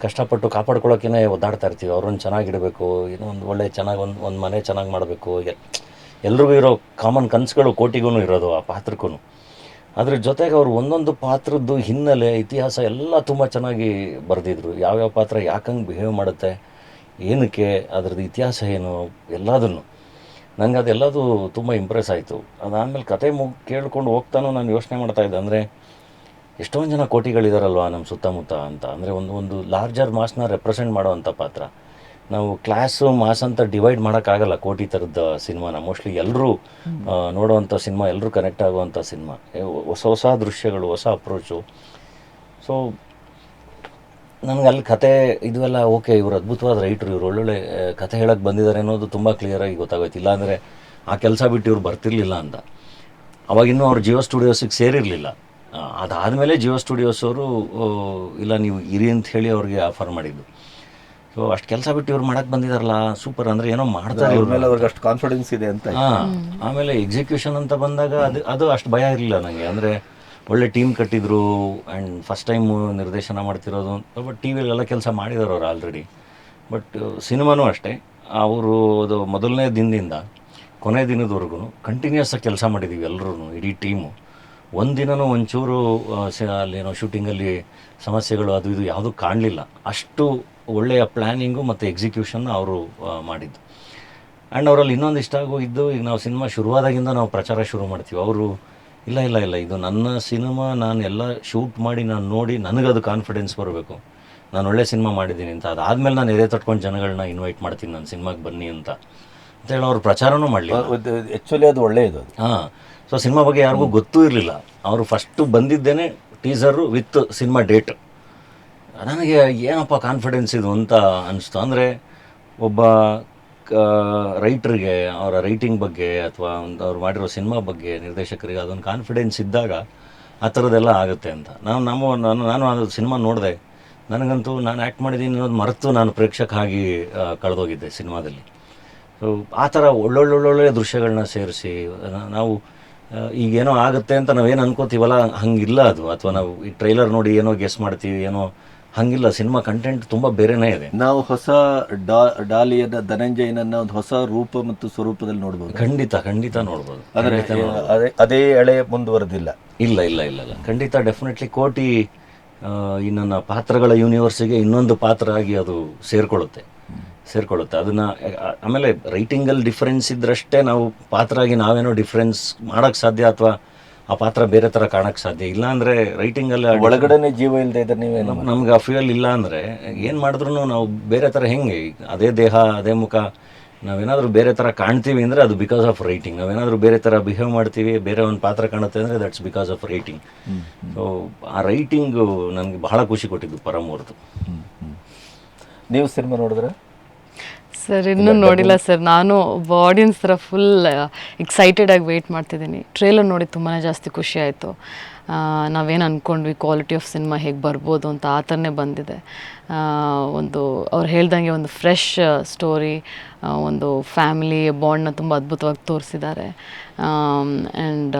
A: ಕಷ್ಟಪಟ್ಟು ಕಾಪಾಡ್ಕೊಳ್ಳೋಕ್ಕೇ ಒದ್ದಾಡ್ತಾ ಇರ್ತೀವಿ. ಅವ್ರನ್ನ ಚೆನ್ನಾಗಿಡಬೇಕು, ಏನೋ ಒಂದು ಒಳ್ಳೆ ಚೆನ್ನಾಗಿ ಒಂದು ಒಂದು ಮನೆ ಚೆನ್ನಾಗಿ ಮಾಡಬೇಕು. ಎಲ್ರಿಗೂ ಇರೋ ಕಾಮನ್ ಕನಸುಗಳು ಕೋಟಿಗೂ ಇರೋದು ಆ ಪಾತ್ರಕ್ಕೂ ಅದ್ರ ಜೊತೆಗೆ ಅವರು ಒಂದೊಂದು ಪಾತ್ರದ್ದು ಹಿನ್ನೆಲೆ, ಇತಿಹಾಸ ಎಲ್ಲ ತುಂಬ ಚೆನ್ನಾಗಿ ಬರೆದಿದ್ರು. ಯಾವ್ಯಾವ ಪಾತ್ರ ಯಾಕಂಗೆ ಬಿಹೇವ್ ಮಾಡುತ್ತೆ, ಏನಕ್ಕೆ, ಅದ್ರದ್ದು ಇತಿಹಾಸ ಏನು, ಎಲ್ಲದನ್ನು. ನನಗೆ ಅದೆಲ್ಲದು ತುಂಬ ಇಂಪ್ರೆಸ್ ಆಯಿತು. ಅದಾದಮೇಲೆ ಕತೆ ಮುಗ್ ಕೇಳ್ಕೊಂಡು ಹೋಗ್ತಾನೂ ನಾನು ಯೋಚನೆ ಮಾಡ್ತಾ ಇದ್ದೆ. ಅಂದರೆ ಎಷ್ಟೊಂದು ಜನ ಕೋಟಿಗಳಿದಾರಲ್ವ ನಮ್ಮ ಸುತ್ತಮುತ್ತ ಅಂತ. ಅಂದರೆ ಒಂದು ಒಂದು ಲಾರ್ಜರ್ ಮಾಸ್ನ ರೆಪ್ರೆಸೆಂಟ್ ಮಾಡುವಂಥ ಪಾತ್ರ. ನಾವು ಕ್ಲಾಸು ಮಾಸ್ ಅಂತ ಡಿವೈಡ್ ಮಾಡೋಕ್ಕಾಗಲ್ಲ ಕೋಟಿ ಥರದ ಸಿನಿಮಾನ. ಮೋಸ್ಟ್ಲಿ ಎಲ್ಲರೂ ನೋಡುವಂಥ ಸಿನಿಮಾ ಎಲ್ಲರೂ ಕನೆಕ್ಟ್ ಆಗುವಂಥ ಸಿನಿಮಾ. ಹೊಸ ಹೊಸ ದೃಶ್ಯಗಳು, ಹೊಸ ಅಪ್ರೋಚು ಸೊ ನನಗೆ ಅಲ್ಲಿ ಕತೆ ಇದೆಲ್ಲ ಓಕೆ ಇವರು ಅದ್ಭುತವಾದ ರೈಟ್ರು ಇವರು ಒಳ್ಳೊಳ್ಳೆ ಕಥೆ ಕತೆ ಹೇಳಕ್ಕೆ ಬಂದಿದ್ದಾರೆ ಅನ್ನೋದು ತುಂಬ ಕ್ಲಿಯರಾಗಿ ಗೊತ್ತಾಗೋಯ್ತು. ಇಲ್ಲಾಂದರೆ ಆ ಕೆಲಸ ಬಿಟ್ಟು ಇವ್ರು ಬರ್ತಿರ್ಲಿಲ್ಲ ಅಂತ. ಅವಾಗಿನ್ನೂ ಅವ್ರು ಜಿಯೋ ಸ್ಟುಡಿಯೋಸಿಗೆ ಸೇರಿರಲಿಲ್ಲ. ಅದಾದಮೇಲೆ ಜಿಯೋ ಸ್ಟುಡಿಯೋಸ್ ಅವರು ಇಲ್ಲ ನೀವು ಇರಿ ಅಂತ ಹೇಳಿ ಅವ್ರಿಗೆ ಆಫರ್ ಮಾಡಿದ್ದು. ಸೊ ಅಷ್ಟು ಕೆಲಸ ಬಿಟ್ಟು ಇವ್ರು ಮಾಡಕ್ಕೆ ಬಂದಿದಾರಲ್ಲ ಸೂಪರ್ ಅಂದರೆ ಏನೋ ಮಾಡ್ತಾರೆ
C: ಇವ್ರ.
A: ಇವ್ರು
C: ಮೇಲೆ ಅವ್ರಿಗೆ ಅಷ್ಟು ಕಾನ್ಫಿಡೆನ್ಸ್ ಇದೆ ಅಂತ.
A: ಹಾಂ ಆಮೇಲೆ ಎಕ್ಸಿಕ್ಯೂಷನ್ ಅಂತ ಬಂದಾಗ ಅದು ಅದು ಅಷ್ಟು ಭಯ ಇರಲಿಲ್ಲ ನನಗೆ ಅಂದರೆ ಒಳ್ಳೆ ಟೀಮ್ ಕಟ್ಟಿದ್ರು ಆ್ಯಂಡ್ ಫಸ್ಟ್ ಟೈಮ್ ನಿರ್ದೇಶನ ಮಾಡ್ತಿರೋದು. ಬಟ್ ಟಿ ವಿಲೆಲ್ಲ ಕೆಲಸ ಮಾಡಿದಾರೆ ಅವ್ರು ಆಲ್ರೆಡಿ ಬಟ್ ಸಿನಿಮಾನೂ ಅಷ್ಟೇ. ಅವರು ಅದು ಮೊದಲನೇ ದಿನದಿಂದ ಕೊನೆ ದಿನದವರೆಗೂ ಕಂಟಿನ್ಯೂಸ್ ಆಗಿ ಕೆಲಸ ಮಾಡಿದ್ದೀವಿ ಎಲ್ಲರೂ ಇಡೀ ಟೀಮು. ಒಂದಿನೂ ಒಂಚೂರು ಆ, ಸ- ಅಲ್ಲೇನೋ ಶೂಟಿಂಗಲ್ಲಿ ಸಮಸ್ಯೆಗಳು ಅದು ಇದು ಯಾವುದೂ ಕಾಣಲಿಲ್ಲ. ಅಷ್ಟು ಒಳ್ಳೆಯ ಪ್ಲ್ಯಾನಿಂಗು ಮತ್ತು ಎಕ್ಸಿಕ್ಯೂಷನ್ ಅವರು ಮಾಡಿದ್ದು. ಆ್ಯಂಡ್ ಅವರಲ್ಲಿ ಇನ್ನೊಂದು ಇಷ್ಟ ಆಗೋಗಿದ್ದು ಈಗ ನಾವು ಸಿನಿಮಾ ಶುರುವಾದಾಗಿಂದ ನಾವು ಪ್ರಚಾರ ಶುರು ಮಾಡ್ತೀವಿ. ಅವರು ಇಲ್ಲ ಇಲ್ಲ ಇಲ್ಲ. ಇದು ನನ್ನ ಸಿನಿಮಾ ನಾನು ಎಲ್ಲ ಶೂಟ್ ಮಾಡಿ ನಾನು ನೋಡಿ ನನಗದು ಕಾನ್ಫಿಡೆನ್ಸ್ ಬರಬೇಕು. ನಾನು ಒಳ್ಳೆ ಸಿನಿಮಾ ಮಾಡಿದ್ದೀನಿ ಅಂತ. ಅದಾದಮೇಲೆ ನಾನು ಎದೆ ತಟ್ಕೊಂಡು ಜನಗಳನ್ನ ಇನ್ವೈಟ್ ಮಾಡ್ತೀನಿ ನನ್ನ ಸಿನಿಮಾಗೆ ಬನ್ನಿ ಅಂತ. ಅಂತೇಳಿ ಅವ್ರು ಪ್ರಚಾರನೂ ಮಾಡಲಿಲ್ಲ.
C: ಆ್ಯಕ್ಚುಲಿ ಅದು ಒಳ್ಳೆಯದು
A: ಹಾಂ. ಸೊ ಸಿನಿಮಾ ಬಗ್ಗೆ ಯಾರಿಗೂ ಗೊತ್ತೂ ಇರಲಿಲ್ಲ. ಅವರು ಫಸ್ಟು ಬಂದಿದ್ದೇನೆ ಟೀಸರು ವಿತ್ ಸಿನಿಮಾ ಡೇಟ್ ನನಗೆ ಏನಪ್ಪ ಕಾನ್ಫಿಡೆನ್ಸ್ ಇದು ಅಂತ ಅನಿಸ್ತು. ಅಂದರೆ ಒಬ್ಬ ರೈಟ್ರಿಗೆ ಅವರ ರೈಟಿಂಗ್ ಬಗ್ಗೆ ಅಥವಾ ಒಂದು ಅವ್ರು ಮಾಡಿರೋ ಸಿನಿಮಾ ಬಗ್ಗೆ ನಿರ್ದೇಶಕರಿಗೆ ಅದೊಂದು ಕಾನ್ಫಿಡೆನ್ಸ್ ಇದ್ದಾಗ ಆ ಥರದ್ದೆಲ್ಲ ಆಗುತ್ತೆ ಅಂತ. ನಾನು ನಮ್ಮ ನಾನು ನಾನು ಅದು ಸಿನಿಮಾ ನೋಡಿದೆ. ನನಗಂತೂ ನಾನು ಆ್ಯಕ್ಟ್ ಮಾಡಿದ್ದೀನಿ ಅನ್ನೋದು ಮರೆತು ನಾನು ಪ್ರೇಕ್ಷಕ ಆಗಿ ಕಳೆದೋಗಿದ್ದೆ ಸಿನಿಮಾದಲ್ಲಿ ಸೊ ಆ ಥರ ಒಳ್ಳೊಳ್ಳೊಳ್ಳೊಳ್ಳೆ ದೃಶ್ಯಗಳನ್ನ ಸೇರಿಸಿ ನಾವು ಈಗೇನೋ ಆಗುತ್ತೆ ಅಂತ ನಾವೇನು ಅನ್ಕೋತೀವಲ್ಲ, ಹಂಗಿಲ್ಲ ಅದು. ಅಥವಾ ನಾವು ಈ ಟ್ರೈಲರ್ ನೋಡಿ ಏನೋ ಗೆಸ್ ಮಾಡ್ತೀವಿ, ಏನೋ ಹಂಗಿಲ್ಲ ಸಿನಿಮಾ ಕಂಟೆಂಟ್ ತುಂಬ ಬೇರೆನೇ ಇದೆ.
C: ನಾವು ಹೊಸ ಡಾ ಡಾಲಿಯನ್ನ ಧನಂಜಯನನ್ನ ಒಂದು ಹೊಸ ರೂಪ ಮತ್ತು ಸ್ವರೂಪದಲ್ಲಿ ನೋಡ್ಬೋದು.
A: ಖಂಡಿತ ಖಂಡಿತ ನೋಡ್ಬೋದು.
C: ಅಂದ್ರೆ ಅದೇ ಅದೇ ಎಳೆ ಮುಂದುವರೆದಿಲ್ಲ.
A: ಇಲ್ಲ ಇಲ್ಲ ಇಲ್ಲ ಇಲ್ಲ. ಖಂಡಿತ ಡೆಫಿನೆಟ್ಲಿ ಕೋಟಿ ಈ ನನ್ನ ಪಾತ್ರಗಳ ಯೂನಿವರ್ಸಿಗೆ ಇನ್ನೊಂದು ಪಾತ್ರ ಆಗಿ ಅದು ಸೇರ್ಕೊಳ್ಳುತ್ತೆ. ಸೇರ್ಕೊಳ್ಳುತ್ತೆ. ಅದನ್ನ ಆಮೇಲೆ ರೈಟಿಂಗಲ್ಲಿ ಡಿಫ್ರೆನ್ಸ್ ಇದ್ರಷ್ಟೇ ನಾವು ಪಾತ್ರ ಆಗಿ ನಾವೇನೋ ಡಿಫ್ರೆನ್ಸ್ ಮಾಡೋಕ್ಕೆ ಸಾಧ್ಯ ಅಥವಾ ಆ ಪಾತ್ರ ಬೇರೆ ಥರ ಕಾಣಕ್ಕೆ ಸಾಧ್ಯ ಇಲ್ಲ ಅಂದರೆ ರೈಟಿಂಗಲ್ಲಿ
C: ಒಳಗಡೆ ಜೀವ ಇಲ್ಲದೆ ಇದ್ರೆ ನೀವೇನು
A: ನಮ್ಗೆ ಆ ಫೀಲ್ ಇಲ್ಲ ಅಂದರೆ ಏನು ಮಾಡಿದ್ರು ನಾವು ಬೇರೆ ಥರ ಹೆಂಗೆ ಅದೇ ದೇಹ ಅದೇ ಮುಖ ನಾವೇನಾದರೂ ಬೇರೆ ಥರ ಕಾಣ್ತೀವಿ ಅಂದರೆ ಅದು ಬಿಕಾಸ್ ಆಫ್ ರೈಟಿಂಗ್ ನಾವೇನಾದರೂ ಬೇರೆ ಥರ ಬಿಹೇವ್ ಮಾಡ್ತೀವಿ ಬೇರೆ ಒಂದು ಪಾತ್ರ ಕಾಣುತ್ತೆ ಅಂದರೆ that's because of writing so ಆ ರೈಟಿಂಗು ನನಗೆ ಬಹಳ ಖುಷಿ ಕೊಟ್ಟಿದ್ದು ಪರಮೂರ್ತು
C: ನೀವು ಸಿನಿಮಾ ನೋಡಿದ್ರೆ?
B: ಸರ್ ಇನ್ನೂ ನೋಡಿಲ್ಲ ಸರ್. ನಾನು ಒಬ್ಬ ಆಡಿಯನ್ಸ್ ಥರ ಫುಲ್ ಎಕ್ಸೈಟೆಡ್ ಆಗಿ ವೆಯ್ಟ್ ಮಾಡ್ತಿದ್ದೀನಿ. ಟ್ರೇಲರ್ ನೋಡಿ ತುಂಬಾ ಜಾಸ್ತಿ ಖುಷಿ ಆಯಿತು. ನಾವೇನು ಅಂದ್ಕೊಂಡ್ವಿ ಕ್ವಾಲಿಟಿ ಆಫ್ ಸಿನಿಮಾ ಹೇಗೆ ಬರ್ಬೋದು ಅಂತ ಆ ಥರನೇ ಬಂದಿದೆ ಒಂದು ಅವ್ರು ಹೇಳ್ದಂಗೆ ಒಂದು ಫ್ರೆಶ್ ಸ್ಟೋರಿ ಒಂದು ಫ್ಯಾಮಿಲಿ ಬಾಂಡ್ನ ತುಂಬ ಅದ್ಭುತವಾಗಿ ತೋರಿಸಿದ್ದಾರೆ. ಆ್ಯಂಡ್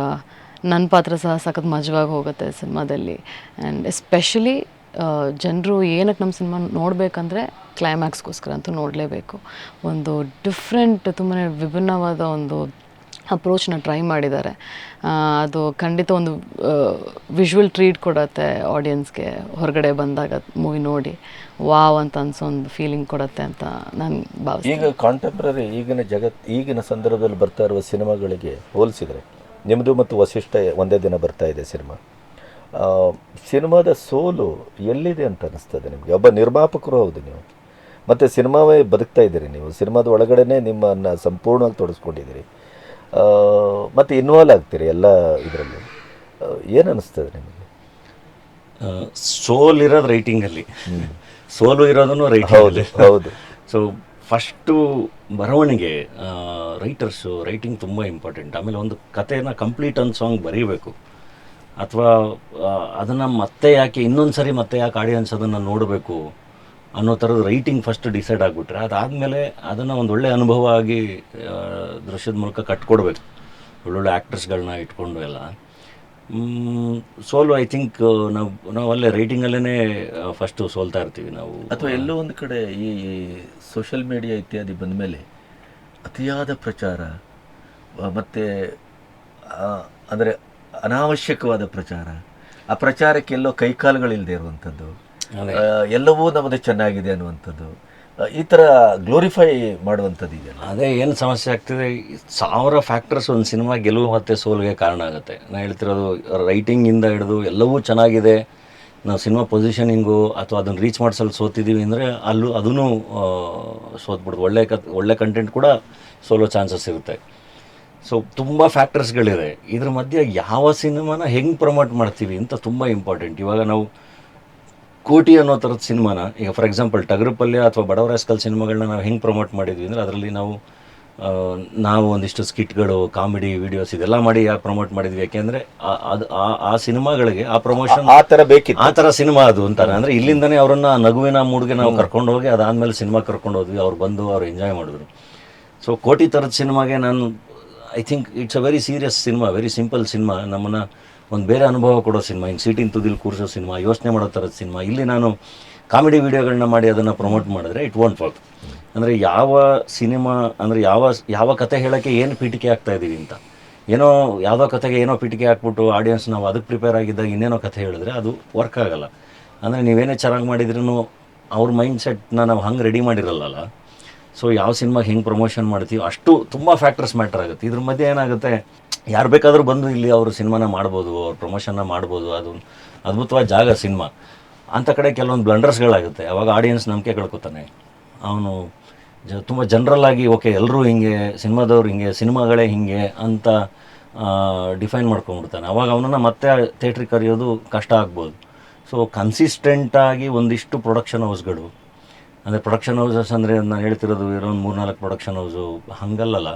B: ನನ್ನ ಪಾತ್ರ ಸಹ ಸಖತ್ ಮಜವಾಗಿ ಹೋಗುತ್ತೆ ಸಿನಿಮಾದಲ್ಲಿ. ಆ್ಯಂಡ್ ಎಸ್ಪೆಷಲಿ ಜನರು ಏನಕ್ಕೆ ನಮ್ಮ ಸಿನಿಮಾ ನೋಡಬೇಕಂದ್ರೆ ಕ್ಲೈಮ್ಯಾಕ್ಸ್ಗೋಸ್ಕರ ಅಂತೂ ನೋಡಲೇಬೇಕು. ಒಂದು ಡಿಫ್ರೆಂಟ್ ತುಂಬಾ ವಿಭಿನ್ನವಾದ ಒಂದು ಅಪ್ರೋಚ್ನ ಟ್ರೈ ಮಾಡಿದ್ದಾರೆ. ಅದು ಖಂಡಿತ ಒಂದು ವಿಜುವಲ್ ಟ್ರೀಟ್ ಕೊಡುತ್ತೆ ಆಡಿಯನ್ಸ್ಗೆ ಹೊರಗಡೆ ಬಂದಾಗ ಮೂವಿ ನೋಡಿ. ವಾವ್ ಅಂತ ಅನ್ಸೋ ಒಂದು ಫೀಲಿಂಗ್ ಕೊಡುತ್ತೆ ಅಂತ ನಾನು ಭಾವಿಸ್ತೀನಿ.
C: ಈಗ ಕಾಂಟೆಂಪ್ರರಿ ಈಗಿನ ಜಗತ್, ಈಗಿನ ಸಂದರ್ಭದಲ್ಲಿ ಬರ್ತಾ ಇರುವ ಸಿನಿಮಾಗಳಿಗೆ ಹೋಲಿಸಿದರೆ ನಿಮ್ಮದು ಮತ್ತು ವಸಿಷ್ಠ ಒಂದೇ ದಿನ ಬರ್ತಾ ಇದೆ ಸಿನಿಮಾ. ಸಿನಿಮಾದ ಸೋಲು ಎಲ್ಲಿದೆ ಅಂತ ಅನಿಸ್ತದೆ ನಿಮಗೆ? ಒಬ್ಬ ನಿರ್ಮಾಪಕರು ಹೌದು ನೀವು. ಮತ್ತು ಸಿನಿಮಾವೇ ಬದುಕ್ತಾ ಇದ್ದೀರಿ ನೀವು. ಸಿನಿಮಾದ ಒಳಗಡೆನೆ ನಿಮ್ಮನ್ನು ಸಂಪೂರ್ಣವಾಗಿ ತೊಡಸ್ಕೊಂಡಿದ್ದೀರಿ. ಮತ್ತು ಇನ್ವಾಲ್ವ್ ಆಗ್ತೀರಿ ಎಲ್ಲ ಇದರಲ್ಲಿ. ಏನು ಅನಿಸ್ತದೆ ನಿಮಗೆ?
A: ಸೋಲ್ ಇರೋದು ರೈಟಿಂಗಲ್ಲಿ. ಸೋಲು ಇರೋದನ್ನು
C: ಹೌದು
A: ರೈಟಿಂಗ್
C: ಹೌದು.
A: ಸೊ ಫಸ್ಟು ಬರವಣಿಗೆ ರೈಟರ್ಸು ರೈಟಿಂಗ್ ತುಂಬ ಇಂಪಾರ್ಟೆಂಟ್ ಆಮೇಲೆ ಒಂದು ಕಥೆನ ಕಂಪ್ಲೀಟ್ ಒಂದು ಸಾಂಗ್ ಬರೀಬೇಕು. ಅಥವಾ ಅದನ್ನು ಮತ್ತೆ ಯಾಕೆ ಇನ್ನೊಂದು ಸರಿ ಮತ್ತೆ ಯಾಕೆ ಆಡಿಯನ್ಸ್ ಅದನ್ನು ನೋಡಬೇಕು ಅನ್ನೋ ಥರದ ರೈಟಿಂಗ್ ಫಸ್ಟ್ ಡಿಸೈಡ್ ಆಗಿಬಿಟ್ರೆ ಅದಾದಮೇಲೆ ಅದನ್ನು ಒಂದು ಒಳ್ಳೆ ಅನುಭವ ಆಗಿ ದೃಶ್ಯದ ಮೂಲಕ ಕಟ್ಕೊಡ್ಬೇಕು. ಒಳ್ಳೊಳ್ಳೆ ಆ್ಯಕ್ಟ್ರೆಸ್ಗಳನ್ನ ಇಟ್ಕೊಂಡು ಎಲ್ಲ. ಸೋಲು ಐ ಥಿಂಕ್ ನಾವು ನಾವು ಅಲ್ಲೇ ರೈಟಿಂಗಲ್ಲೇ ಫಸ್ಟು ಸೋಲ್ತಾ ಇರ್ತೀವಿ ನಾವು.
C: ಅಥವಾ ಎಲ್ಲೋ ಒಂದು ಕಡೆ ಈ ಸೋಷಿಯಲ್ ಮೀಡಿಯಾ ಇತ್ಯಾದಿ ಬಂದ ಮೇಲೆ ಅತಿಯಾದ ಪ್ರಚಾರ ಮತ್ತು ಅಂದರೆ ಅನಾವಶ್ಯಕವಾದ ಪ್ರಚಾರ. ಆ ಪ್ರಚಾರಕ್ಕೆಲ್ಲೋ ಕೈಕಾಲುಗಳಿಲ್ಲದೆ ಇರುವಂಥದ್ದು. ಎಲ್ಲವೂ ನಮ್ಮದು ಚೆನ್ನಾಗಿದೆ ಅನ್ನುವಂಥದ್ದು. ಈ ಥರ ಗ್ಲೋರಿಫೈ ಮಾಡುವಂಥದ್ದು ಇದೆ
A: ಅದೇ ಏನು ಸಮಸ್ಯೆ ಆಗ್ತಿದೆ? ಸಾವಿರ ಫ್ಯಾಕ್ಟರ್ಸ್ ಒಂದು ಸಿನಿಮಾ ಗೆಲುವು ಮತ್ತು ಸೋಲಿಗೆ ಕಾರಣ ಆಗುತ್ತೆ. ನಾನು ಹೇಳ್ತಿರೋದು ರೈಟಿಂಗಿಂದ ಹಿಡಿದು ಎಲ್ಲವೂ ಚೆನ್ನಾಗಿದೆ. ನಾವು ಸಿನಿಮಾ ಪೊಸಿಷನಿಂಗು ಅಥವಾ ಅದನ್ನು ರೀಚ್ ಮಾಡಿಸಲು ಸೋತಿದ್ದೀವಿ ಅಂದರೆ ಅಲ್ಲೂ ಅದೂ ಸೋತ್ಬಿಡ್ದು ಒಳ್ಳೆ ಕತ್ ಒಳ್ಳೆ ಕಂಟೆಂಟ್ ಕೂಡ ಸೋಲೋ ಚಾನ್ಸಸ್ ಇರುತ್ತೆ. ಸೊ ತುಂಬ ಫ್ಯಾಕ್ಟರ್ಸ್ಗಳಿದೆ ಇದ್ರ ಮಧ್ಯೆ ಯಾವ ಸಿನಿಮಾನ ಹೆಂಗೆ ಪ್ರಮೋಟ್ ಮಾಡ್ತೀವಿ ಅಂತ ತುಂಬ ಇಂಪಾರ್ಟೆಂಟ್ ಇವಾಗ ನಾವು ಕೋಟಿ ಅನ್ನೋ ಥರದ ಸಿನಿಮಾನ ಈಗ ಫಾರ್ ಎಕ್ಸಾಂಪಲ್ ಟಗರುಪಲ್ಯ ಅಥವಾ ಬಡವರಾಸ್ಕಲ್ ಸಿನಿಮಾಗಳನ್ನ ನಾವು ಹೆಂಗೆ ಪ್ರಮೋಟ್ ಮಾಡಿದ್ವಿ ಅಂದರೆ ಅದರಲ್ಲಿ ನಾವು ನಾವು ಒಂದಿಷ್ಟು ಸ್ಕಿಟ್ಗಳು ಕಾಮಿಡಿ ವಿಡಿಯೋಸ್ ಇದೆಲ್ಲ ಮಾಡಿ ಯಾಕೆ ಪ್ರಮೋಟ್ ಮಾಡಿದ್ವಿ. ಯಾಕೆಂದರೆ ಅದು ಆ- ಆ ಸಿನಿಮಾಗಳಿಗೆ ಆ ಪ್ರಮೋಷನ್
C: ಆ ಥರ ಬೇಕಿತ್ತು.
A: ಆ ಥರ ಸಿನಿಮಾ ಅದು ಅಂತಾರೆ. ಅಂದರೆ ಇಲ್ಲಿಂದನೇ ಅವರನ್ನು ನಗುವಿನ ಮೂಡ್ಗೆ ನಾವು ಕರ್ಕೊಂಡು ಹೋಗಿ ಅದಾದಮೇಲೆ ಸಿನಿಮಾ ಕರ್ಕೊಂಡು ಹೋದ್ವಿ. ಅವ್ರು ಬಂದು ಅವ್ರು ಎಂಜಾಯ್ ಮಾಡಿದ್ರು. ಸೊ ಕೋಟಿ ಥರದ ಸಿನಿಮಾಗೆ ನಾನು I think it's a very serious cinema very simple cinema ನಮ್ಮನ್ನು ಒಂದು ಬೇರೆ ಅನುಭವ ಕೊಡೋ ಸಿನಿಮಾ ಹಿಂಗೆ ಸೀಟಿನ ತುದಿಲ್ ಕೂರಿಸೋ ಸಿನಿಮಾ ಯೋಚನೆ ಮಾಡೋ ಥರದ ಸಿನಿಮಾ ಇಲ್ಲಿ ನಾನು ಕಾಮಿಡಿ ವಿಡಿಯೋಗಳನ್ನ ಮಾಡಿ ಅದನ್ನು ಪ್ರಮೋಟ್ ಮಾಡಿದ್ರೆ ಇಟ್ ವಾಂಟ್ ವರ್ಕ್ ಅಂದರೆ ಯಾವ ಸಿನಿಮಾ ಅಂದರೆ ಯಾವ ಯಾವ ಕತೆ ಹೇಳೋಕ್ಕೆ ಏನು ಪೀಠಿಕೆ ಆಗ್ತಾ ಇದ್ದೀವಿ ಅಂತ. ಏನೋ ಯಾವುದೋ ಕತೆಗೆ ಏನೋ ಪೀಠಿಕೆ ಹಾಕ್ಬಿಟ್ಟು ಆಡಿಯನ್ಸ್ ನಾವು ಅದಕ್ಕೆ ಪ್ರಿಪೇರ್ ಆಗಿದ್ದಾಗ ಇನ್ನೇನೋ ಕತೆ ಹೇಳಿದ್ರೆ ಅದು ವರ್ಕ್ ಆಗಲ್ಲ. ಅಂದರೆ ನೀವೇನೇ ಚೆನ್ನಾಗಿ ಮಾಡಿದ್ರೂ ಅವ್ರ ಮೈಂಡ್ ಸೆಟ್ನ ನಾವು ಹಂಗೆ ರೆಡಿ ಮಾಡಿರಲ್ಲಲ್ಲ. ಸೊ ಯಾವ ಸಿನಿಮಾ ಹೆಂಗೆ ಪ್ರಮೋಷನ್ ಮಾಡ್ತೀವಿ, ಅಷ್ಟು ತುಂಬ ಫ್ಯಾಕ್ಟರ್ಸ್ ಮ್ಯಾಟರ್ ಆಗುತ್ತೆ. ಇದ್ರ ಮಧ್ಯೆ ಏನಾಗುತ್ತೆ, ಯಾರು ಬೇಕಾದರೂ ಬಂದು ಇಲ್ಲಿ ಅವರು ಸಿನಿಮಾನ ಮಾಡ್ಬೋದು, ಅವ್ರ ಪ್ರಮೋಷನ್ನ ಮಾಡ್ಬೋದು, ಅದು ಅದ್ಭುತವಾದ ಜಾಗ ಸಿನಿಮಾ ಅಂಥ ಕಡೆ ಕೆಲವೊಂದು ಬ್ಲಂಡರ್ಸ್ಗಳಾಗುತ್ತೆ ಅವಾಗ ಆಡಿಯನ್ಸ್ ನಂಬಿಕೆ ಕಳ್ಕೊತಾನೆ. ಅವನು ಜ, ತುಂಬ ಜನರಲ್ಲಾಗಿ ಓಕೆ ಎಲ್ಲರೂ ಹಿಂಗೆ ಸಿನಿಮಾದವ್ರು ಹಿಂಗೆ ಸಿನಿಮಾಗಳೇ ಹಿಂಗೆ ಅಂತ ಡಿಫೈನ್ ಮಾಡ್ಕೊಂಡ್ಬಿಡ್ತಾನೆ. ಅವಾಗ ಅವನನ್ನು ಮತ್ತೆ ಥಿಯೇಟ್ರಿಗೆ ಕರೆಯೋದು ಕಷ್ಟ ಆಗ್ಬೋದು. ಸೊ ಕನ್ಸಿಸ್ಟೆಂಟಾಗಿ ಒಂದಿಷ್ಟು ಪ್ರೊಡಕ್ಷನ್ ಹೌಸ್ಗಳು ಅಂದರೆ ಪ್ರೊಡಕ್ಷನ್ ಹೌಸಸ್ ಅಂದರೆ ನಾನು ಹೇಳ್ತಿರೋದು ಇರೋ ಒಂದು ಮೂರ್ನಾಲ್ಕು ಪ್ರೊಡಕ್ಷನ್ ಹೌಸು ಹಂಗಲ್ಲಲ್ಲ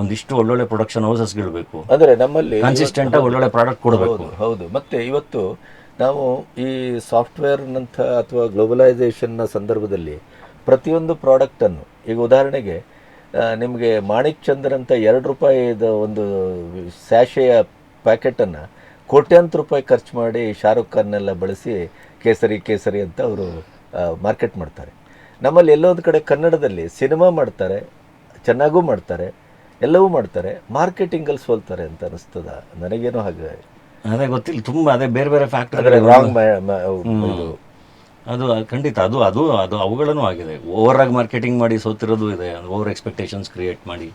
A: ಒಂದಿಷ್ಟು ಒಳ್ಳೊಳ್ಳೆ ಪ್ರೊಡಕ್ಷನ್ ಹೌಸಸ್ಗಳು ಬೇಕು
C: ಅಂದರೆ ನಮ್ಮಲ್ಲಿ
A: ಕನ್ಸಿಸ್ಟೆಂಟ್ ಆಗಿ ಒಳ್ಳೊಳ್ಳೆ ಪ್ರಾಡಕ್ಟ್ ಕೊಡಬೇಕು.
C: ಹೌದು. ಹೌದು ಮತ್ತೆ ಇವತ್ತು ನಾವು ಈ ಸಾಫ್ಟ್ವೇರ್ನಂಥ ಅಥವಾ ಗ್ಲೋಬಲೈಸೇಷನ್ನ ಸಂದರ್ಭದಲ್ಲಿ ಪ್ರತಿಯೊಂದು ಪ್ರಾಡಕ್ಟನ್ನು ಈಗ ಉದಾಹರಣೆಗೆ ನಿಮಗೆ ಮಾಣಿಕ್ ಚಂದ್ರ ಅಂತ ಎರಡು ರೂಪಾಯಿದ ಒಂದು ಸ್ಯಾಷೆಯ ಪ್ಯಾಕೆಟನ್ನು ಕೋಟ್ಯಾಂತರ ರೂಪಾಯಿ ಖರ್ಚು ಮಾಡಿ ಶಾರುಖ್ ಖಾನ್ನೆಲ್ಲ ಬಳಸಿ ಕೇಸರಿ ಕೇಸರಿ ಅಂತ ಅವರು ಮಾರ್ಕೆಟ್ ಮಾಡ್ತಾರೆ. ನಮ್ಮಲ್ಲಿ ಎಲ್ಲೋ ಒಂದು ಕಡೆ ಕನ್ನಡದಲ್ಲಿ ಸಿನಿಮಾ ಮಾಡ್ತಾರೆ ಚೆನ್ನಾಗೂ ಮಾಡ್ತಾರೆ ಎಲ್ಲವೂ ಮಾಡ್ತಾರೆ ಮಾರ್ಕೆಟಿಂಗಲ್ಲಿ ಸೋಲ್ತಾರೆ ಅಂತ ಅನಿಸ್ತದ? ನನಗೇನೋ ಹಾಗೆ.
A: ಅದೇ ಗೊತ್ತಿಲ್ಲ ತುಂಬ ಅದೇ ಬೇರೆ ಬೇರೆ ಫ್ಯಾಕ್ಟರ್
C: ರಾಂಗ್
A: ಅದು ಖಂಡಿತ ಅದು ಅದು ಅದು ಅವುಗಳನ್ನು ಆಗಿದೆ. ಓವರ್ ಆಗಿ ಮಾರ್ಕೆಟಿಂಗ್ ಮಾಡಿ ಸೋತಿರೋದು ಇದೆ ಓವರ್ ಎಕ್ಸ್ಪೆಕ್ಟೇಷನ್ಸ್ ಕ್ರಿಯೇಟ್ ಮಾಡಿ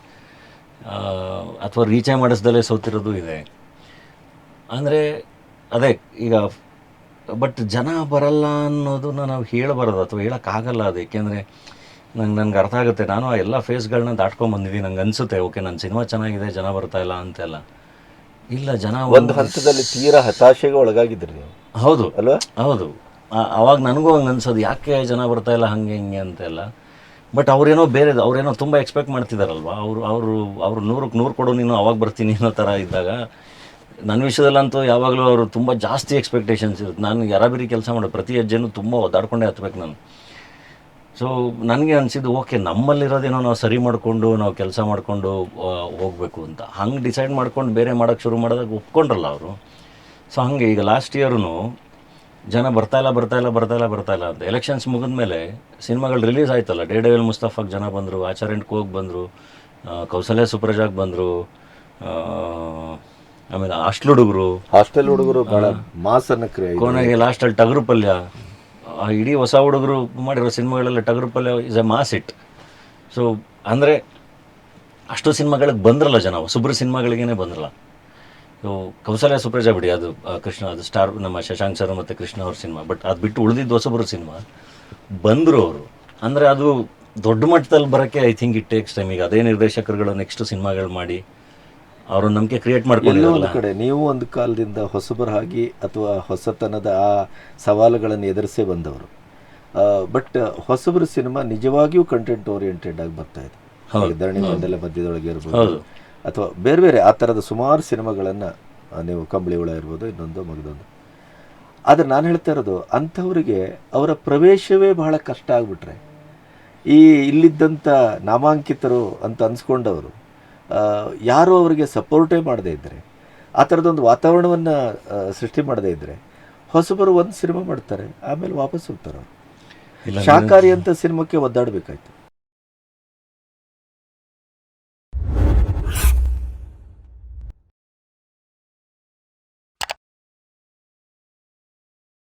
A: ಅಥವಾ ರೀಚೇ ಮಾಡಿಸ್ದಲ್ಲೇ ಸೋತಿರೋದು ಇದೆ. ಅಂದರೆ ಅದೇ ಈಗ ಬಟ್ ಜನ ಬರಲ್ಲ ಅನ್ನೋದನ್ನ ನಾವು ಹೇಳಬಾರದು ಅಥವಾ ಹೇಳೋಕ್ಕಾಗಲ್ಲ ಅದು. ಏಕೆಂದರೆ ನಂಗೆ ನನಗೆ ಅರ್ಥ ಆಗುತ್ತೆ. ನಾನು ಆ ಎಲ್ಲ ಫೇಸ್ಗಳನ್ನ ದಾಟ್ಕೊಂಬಂದಿದ್ದೀನಿ ನಂಗೆ ಅನಿಸುತ್ತೆ ಓಕೆ ನನ್ನ ಸಿನಿಮಾ ಚೆನ್ನಾಗಿದೆ ಜನ ಬರ್ತಾ ಇಲ್ಲ ಅಂತೆಲ್ಲ. ಇಲ್ಲ ಜನ
C: ಒಂದು ಹಂತದಲ್ಲಿ ತೀರಾ ಹತಾಶೆಗೆ ಒಳಗಾಗಿದ್ರಿ ನೀವು.
A: ಹೌದು.
C: ಅಲ್ವಾ?
A: ಹೌದು. ಅವಾಗ ನನಗೂ ಹಂಗೆ ಅನ್ಸೋದು ಯಾಕೆ ಜನ ಬರ್ತಾ ಇಲ್ಲ ಹಂಗೆ ಹಿಂಗೆ ಅಂತೆಲ್ಲ. ಬಟ್ ಅವ್ರೇನೋ ಬೇರೆ ಅವ್ರೇನೋ ತುಂಬ ಎಕ್ಸ್ಪೆಕ್ಟ್ ಮಾಡ್ತಿದ್ದಾರಲ್ವ ಅವರು ಅವರು ಅವ್ರು ನೂರಕ್ಕೆ ನೂರು ಕೊಡು ನೀನು ಅವಾಗ ಬರ್ತೀನಿ ಅನ್ನೋ ಥರ ಇದ್ದಾಗ ನನ್ನ ವಿಷಯದಲ್ಲಂತೂ ಯಾವಾಗಲೂ ಅವರು ತುಂಬ ಜಾಸ್ತಿ ಎಕ್ಸ್ಪೆಕ್ಟೇಷನ್ಸ್ ಇರುತ್ತೆ. ನಾನು ಯಾರಾಬಿರಿ ಕೆಲಸ ಮಾಡೋ ಪ್ರತಿ ಹೆಜ್ಜೆನೂ ತುಂಬ ಒದ್ದಾಡ್ಕೊಂಡೇ ಹತ್ಬೇಕು ನಾನು. ಸೊ ನನಗೆ ಅನಿಸಿದ್ದು ಓಕೆ ನಮ್ಮಲ್ಲಿರೋದೇನೋ ನಾವು ಸರಿ ಮಾಡಿಕೊಂಡು, ನಾವು ಕೆಲಸ ಮಾಡಿಕೊಂಡು ಹೋಗಬೇಕು ಅಂತ. ಹಂಗೆ ಡಿಸೈಡ್ ಮಾಡ್ಕೊಂಡು ಬೇರೆ ಮಾಡೋಕ್ಕೆ ಶುರು ಮಾಡಿದಾಗ ಒಪ್ಕೊಂಡ್ರಲ್ಲ ಅವರು. ಸೊ ಹಂಗೆ ಈಗ ಲಾಸ್ಟ್ ಇಯರ್ನು ಜನ ಬರ್ತಾ ಇಲ್ಲ ಬರ್ತಾ ಇಲ್ಲ ಬರ್ತಾ ಇಲ್ಲ ಬರ್ತಾ ಇಲ್ಲ ಅಂತ. ಎಲೆಕ್ಷನ್ಸ್ ಮುಗಿದ್ಮೇಲೆ ಸಿನಿಮಾಗಳು ರಿಲೀಸ್ ಆಯ್ತಲ್ಲ. ಡೇ ಡೇವಿಲ್ ಮುಸ್ತಫಾಗ್ ಜನ ಬಂದರು ಆಚಾರ್ಯಂಟ್ ಕೋಗ್ ಬಂದರು ಕೌಸಲ್ಯ ಸುಪ್ರಜಾಗ್ ಬಂದರು ಆಮೇಲೆ ಹಾಸ್ಟೆಲ್ ಹುಡುಗರು.
C: ಹಾಸ್ಟೆಲ್ ಹುಡುಗರು ಬಹಳ ಮಾಸನ್ನ ಕ್ರಿಯೆ
A: ಕೊನೆಗೆ ಲಾಸ್ಟಲ್ಲಿ ಟಗರು ಪಲ್ಯ. ಆ ಇಡೀ ಹೊಸ ಹುಡುಗರು ಮಾಡಿರೋ ಸಿನಿಮಾಗಳೆಲ್ಲ Tagaru Palya is a mass it so ಅಂದರೆ ಅಷ್ಟು ಸಿನಿಮಾಗಳಿಗೆ ಬಂದ್ರಲ್ಲ ಜನ ಹೊಸಬ್ರು ಸಿನಿಮಾಗಳಿಗೇನೆ ಬಂದ್ರಲ್ಲ. ಸೊ ಕೌಸಲ್ಯ ಸುಪ್ರಜಾ ಬಿಡಿ ಅದು ಕೃಷ್ಣ ಅದು ಸ್ಟಾರ್ ನಮ್ಮ ಶಶಾಂಕ್ ಸರ್ ಮತ್ತು ಕೃಷ್ಣ ಅವ್ರ ಸಿನಿಮಾ. ಬಟ್ ಅದು ಬಿಟ್ಟು ಉಳಿದಿದ್ದು ಹೊಸಬ್ರ ಸಿನಿಮಾ ಬಂದರು ಅವರು. ಅಂದರೆ ಅದು ದೊಡ್ಡ ಮಟ್ಟದಲ್ಲಿ ಬರೋಕ್ಕೆ I think it takes time ಈಗ ಅದೇ ನಿರ್ದೇಶಕರುಗಳು ನೆಕ್ಸ್ಟ್ ಸಿನಿಮಾಗಳು ಮಾಡಿ ಅವರು ನಂಬಿಕೆ ಕ್ರಿಯೇಟ್
C: ಎಲ್ಲೋ
A: ಮಾಡ್ಕೊಂಡಿರಲ್ಲ
C: ಒಂದು ಕಡೆ ನೀವು ಒಂದು ಕಾಲದಿಂದ ಹೊಸಬರಾಗಿ ಅಥವಾ ಹೊಸತನದ ಆ ಸವಾಲುಗಳನ್ನು ಎದುರಿಸೇ ಬಂದವರು. ಬಟ್ ಹೊಸಬರ ಸಿನಿಮಾ ನಿಜವಾಗಿಯೂ ಕಂಟೆಂಟ್ ಓರಿಯೆಂಟೆಡ್ ಆಗಿ ಬರ್ತಾ ಇದೆ. ಈಗ ಧರಣಿ ಮಂಡಲ ಮಧ್ಯದೊಳಗೆ ಇರ್ಬೋದು ಅಥವಾ ಬೇರೆ ಬೇರೆ ಆ ಥರದ ಸುಮಾರು ಸಿನಿಮಾಗಳನ್ನು ನೀವು ಕಂಬಳಿ ಹುಳ ಇರ್ಬೋದು ಇನ್ನೊಂದು ಮಗದೊಂದು. ಆದರೆ ನಾನು ಹೇಳ್ತಾ ಇರೋದು ಅಂಥವರಿಗೆ ಅವರ ಪ್ರವೇಶವೇ ಬಹಳ ಕಷ್ಟ ಆಗ್ಬಿಟ್ರೆ. ಈ ಇಲ್ಲಿದ್ದಂಥ ನಾಮಾಂಕಿತರು ಅಂತ ಅನ್ಸ್ಕೊಂಡವರು ಯಾರು ಅವರಿಗೆ ಸಪೋರ್ಟೇ ಮಾಡದೇ ಇದ್ದರೆ ಆ ಥರದೊಂದು ವಾತಾವರಣವನ್ನು ಸೃಷ್ಟಿ ಮಾಡದೇ ಇದ್ದರೆ ಹೊಸಬರು ಒಂದು ಸಿನಿಮಾ ಮಾಡ್ತಾರೆ ಆಮೇಲೆ ವಾಪಸ್ ಹೋಗ್ತಾರೆ ಶಾಕಾರಿ ಅಂತ ಸಿನಿಮಾಕ್ಕೆ ಒದ್ದಾಡಬೇಕಾಯ್ತು.